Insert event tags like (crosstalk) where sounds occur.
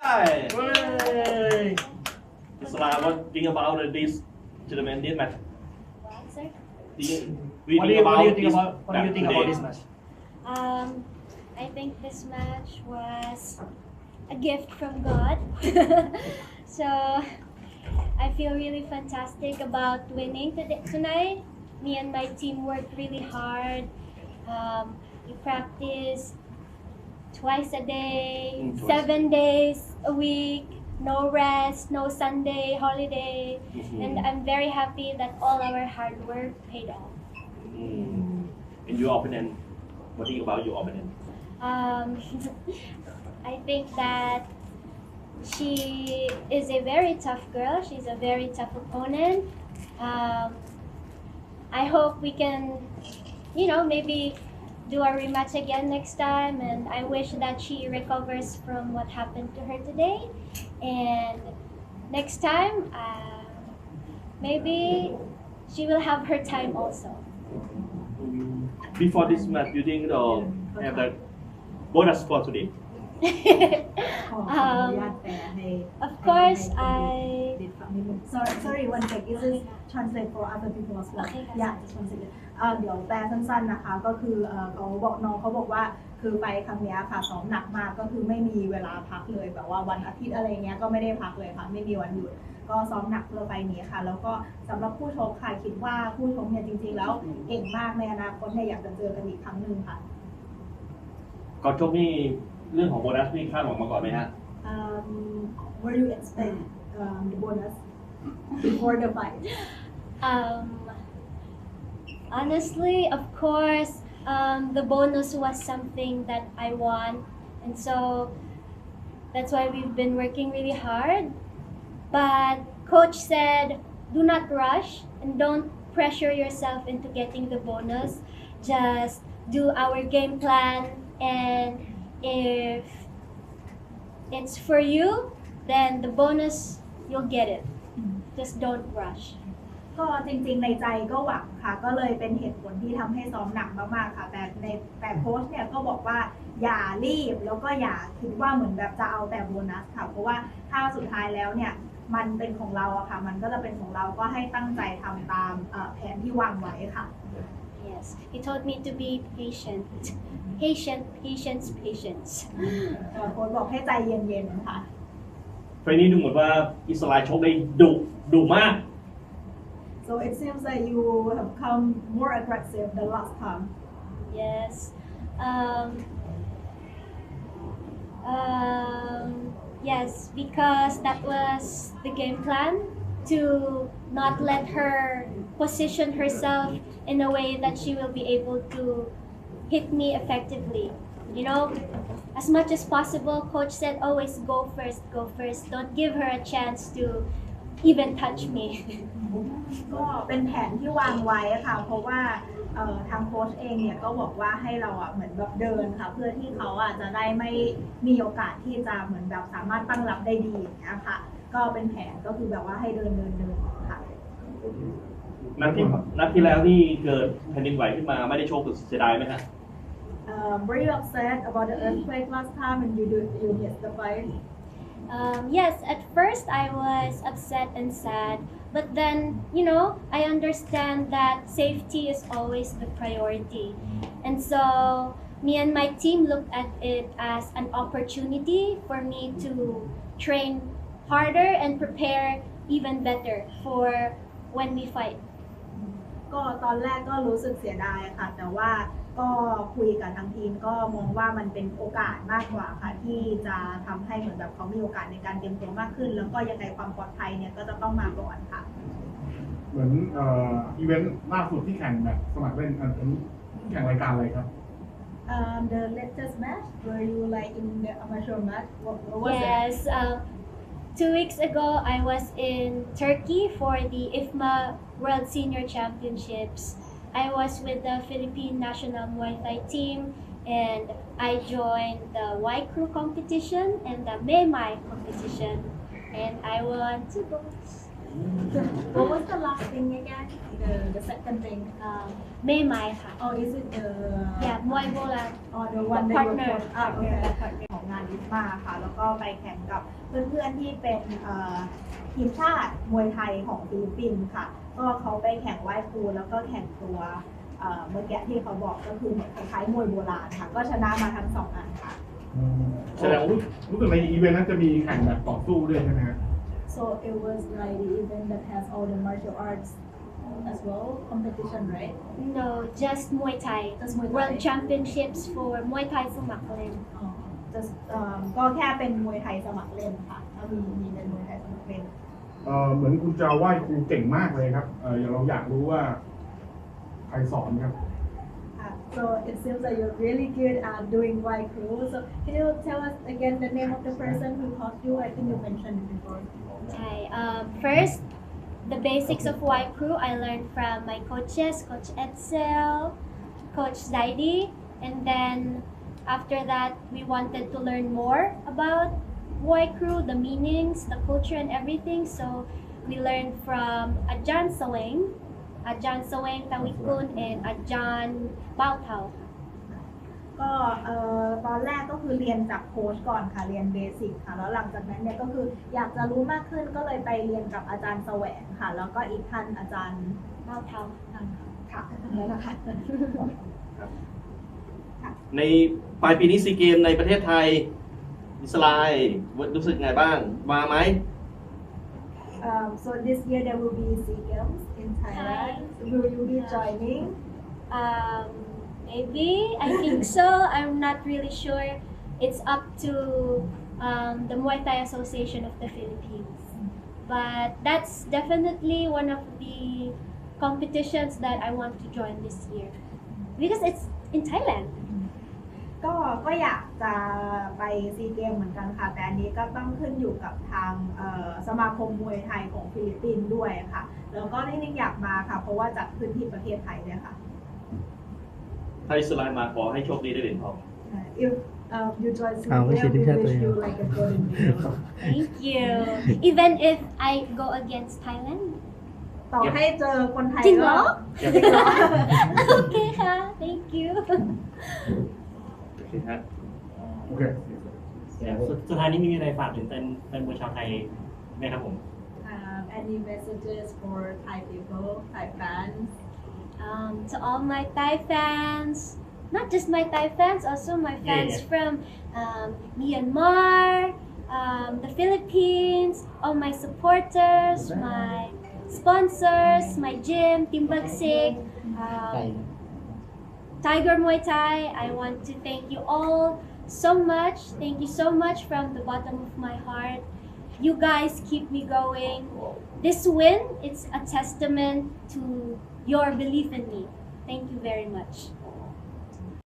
Hi. Hooray! Isla, what think about this tournament this match? What, sir? Do you, we What do you, what do you think about what do you match think about this match? Um, I think this match was a gift from God. (laughs) so I feel really fantastic about winning today, tonight. Me and my team worked really hard. Um, we practice twice a day, Mm, twice. seven days a week, no rest, no Sunday holiday. Mhm. And I'm very happy that all our hard work paid off. Mm. And your opponent, what do you think about your opponent? Um, (laughs) I think that she is a very tough girl. She's a very tough opponent. Um, I hope we can, you know, maybe do a rematch again next time. And I wish that she recovers from what happened to her today. And next time, uh, maybe she will have her time also. Before this match, you think will have a bonus for today? (laughs) um, oh, of course, I. นิดนึง sorry sorry one sec this is translate for other people as well โอเคค่ะ yeah just one second เอ่อเดี๋ยวแปลสั้นๆนะคะ ก็คือเอ่อเขาบอกน้องเขาบอกว่าคือไปครั้งเนี้ยค่ะซ้อมหนักมากก็คือไม่มีเวลาพักเลยแบบว่าวันอาทิตย์อะไรเงี้ยก็ไม่ได้พักเลยค่ะ ไม่มีวันหยุดก็ซ้อมหนักเพื่อไปนี้ค่ะ แล้วก็สำหรับผู้ชมค่ะคิดว่าผู้ชมเนี่ยจริง ๆ แล้วเก่งมากในอนาคตเนี่ยอยากจะเจอกันอีกครั้งหนึ่งค่ะก่อนชกนี่เรื่องของโบนัสนี่คาดหวังมาก่อนไหมฮะ um, what do you expect um, the bonus before the fight? Um, honestly, of course, um, the bonus was something that I want, and so that's why we've been working really hard. But coach said, do not rush and don't pressure yourself into getting the bonus. Just do our game plan, and if it's for you, then the bonus you'll get it. Just don't rush. ก็จริงๆในใจก็หวังค่ะ ก็เลยเป็นเหตุผลที่ทำให้ซ้อมหนักมากๆค่ะ แต่ในแต่โค้ชเนี่ยก็บอกว่าอย่ารีบแล้วก็อย่าคิดว่าเหมือนแบบจะเอาแต่โบนัสค่ะ เพราะว่าถ้าสุดท้ายแล้วเนี่ยมันเป็นของเราอะค่ะ มันก็จะเป็นของเราก็ให้ตั้งใจทำตามเอ่อแผนที่วางไว้ค่ะ Yes, he told me to be patient. Patient, patience, patience. เอ่อโค้ชบอกให้ใจเย็นๆค่ะ ไฟล์นี้ดูเหมือนว่าอิสราเอลชกได้ดุดุมาก so it seems that you have become more aggressive than last time Yes. Um, um, yes, because that was the game plan to not let her position herself in a way that she will be able to hit me effectively. You know, as much as possible, coach said always go first, go first. Don't give her a chance to even touch me. ก็เป็นแผนที่วางไว้ค่ะ เพราะว่าเอ่อทางโค้ชเองเนี่ยก็บอกว่าให้เราอะเหมือนแบบเดินค่ะ เพื่อที่เขาอะจะได้ไม่มีโอกาสที่จะเหมือนแบบสามารถตั้งรับได้ดีอย่างเงี้ยค่ะ ก็เป็นแผนก็คือแบบว่าให้เดินเดินเดินค่ะนัดที่นัดที่แล้วนี่เกิดแผ่นดินไหวขึ้นมาไม่ได้โชคเสียดายไหมฮะ Um, were you upset about the earthquake last time and you do you missed the fight? Um, yes, at first I was upset and sad, but then, you know, I understand that safety is always the priority. And so, me and my team looked at it as an opportunity for me to train harder and prepare even better for when we fight. ก็ตอนแรกก็รู้สึกเสียดายค่ะ แต่ว่า ก็คุยกับทางทีมก็มองว่ามันเป็นโอกาสมากกว่าค่ะ ที่จะทำให้เหมือนแบบเขามีโอกาสในการเตรียมตัวมากขึ้น แล้วก็ยังไงความปลอดภัยเนี่ยก็จะต้องมาก่อนค่ะ เหมือนเอ่ออีเวนต์ล่าสุดที่แข่งแบบสมัครเล่นอันนี้แข่งรายการอะไรครับ um, the latest match were you like in the amateur match what, what was it Yes, uh, two weeks ago I was in Turkey for the IFMA World Senior Championships. I was with the Philippine national Muay Thai team and I joined the Y Crew competition and the May Mai competition and I won two golds. what was the last thing again the the second thing Um, May Mai ค่ะ oh is it the Yeah, Muay Bola. oh the one that you Partner. put ah okay Partner. งานอิสมาค่ะ แล้วก็ไปแข่งกับเพื่อนๆที่เป็นเอ่อทีมชาติมวยไทยของฟิลิปปินส์ค่ะ ก็เขาไปแข่งไหว้ครูแล้วก็แข่งตัวเอ่อเมื่อกี้ที่เขาบอกก็คือเหมือนคล้ายๆมวยโบราณค่ะ ก็ชนะมาทั้งสองอันค่ะแสดงว่ารู้สึกในอีเวนต์นั้นจะมีแข่งแบบต่อสู้ด้วยใช่ไหมฮะ so it was like the event that has all the martial arts as well competition right No, just Muay Thai. Just Muay Thai. World Championships for Muay Thai Sumaklen. อ๋อ just เอ่อก็แค่เป็นมวยไทยสมัครเล่นค่ะก็มีมีเป็นมวยไทยสมัครเล่น เอ่อเหมือนคุณจะไหว้ครูเก่งมากเลยครับเอออย่างเราอยากรู้ว่าใครสอนครับ Uh, so it seems that you're really good at doing white crew. So can you tell us again the name of the person who taught you? I think you mentioned it before. Thai. Um, first, the basics of White Crew I learned from my coaches, Coach Edsel, Coach Zaidi, and then after that, we wanted to learn more about White Crew, the meanings, the culture, and everything. So we learned from Ajan Saweng, Ajan Saweng Tawikun, and Ajan Bautao. ก็เอ่อตอนแรกก็คือเรียนจากโค้ชก่อนค่ะเรียนเบสิกค่ะแล้วหลังจากนั้นเนี่ยก็คืออยากจะรู้มากขึ้นก็เลยไปเรียนกับอาจารย์แสวงค่ะ แล้วก็อีกท่านอาจารย์ Bautao. ค่ะนั่นแหละค่ะในปลายปีนี้ซีเกมในประเทศไทย อิสลายรู้สึกไงบ้าง มาไหม Um, so this year there will be SEA Games in Thailand. Will you be joining? Um, maybe I think so. (laughs) I'm not really sure. It's up to um, the Muay Thai Association of the Philippines. But that's definitely one of the competitions that I want to join this year because it's in Thailand. ก็ก็อยากจะไปซีเกมเหมือนกันค่ะ แต่อันนี้ก็ต้องขึ้นอยู่กับทางเอ่อสมาคมมวยไทยของฟิลิปปินส์ด้วยค่ะ แล้วก็ที่นี่อยากมาค่ะ เพราะว่าจัดขึ้นที่ประเทศไทยด้วยค่ะ ถ้าอิสลายมาขอให้โชคดีได้เหรียญทอง if uh, you join อ้าวไม่ Sea ใช่ Games ทีม we ชาติตัว wish เอง you like a golden medal Thank you. Even if I go against Thailand. ต่อให้เจอคนไทยจริงเหรก็อจริงเหรอ okay, ha. Thank you. โอเคฮะ โอเค สุดสุดท้ายนี้มีอะไรฝากถึงเป็นเป็นมวยชาวไทยไหมครับผม um, any messages for Thai people Thai fans um, to all my Thai fans, not just my Thai fans, also my Yeah, fans yeah. from um, Myanmar, um, the Philippines, all my supporters, my sponsors, my gym, Team Bagsik, um, Tiger Muay Thai. I want to thank you all so much. Thank you so much from the bottom of my heart. You guys keep me going. This win, it's a testament to your belief in me. Thank you very much.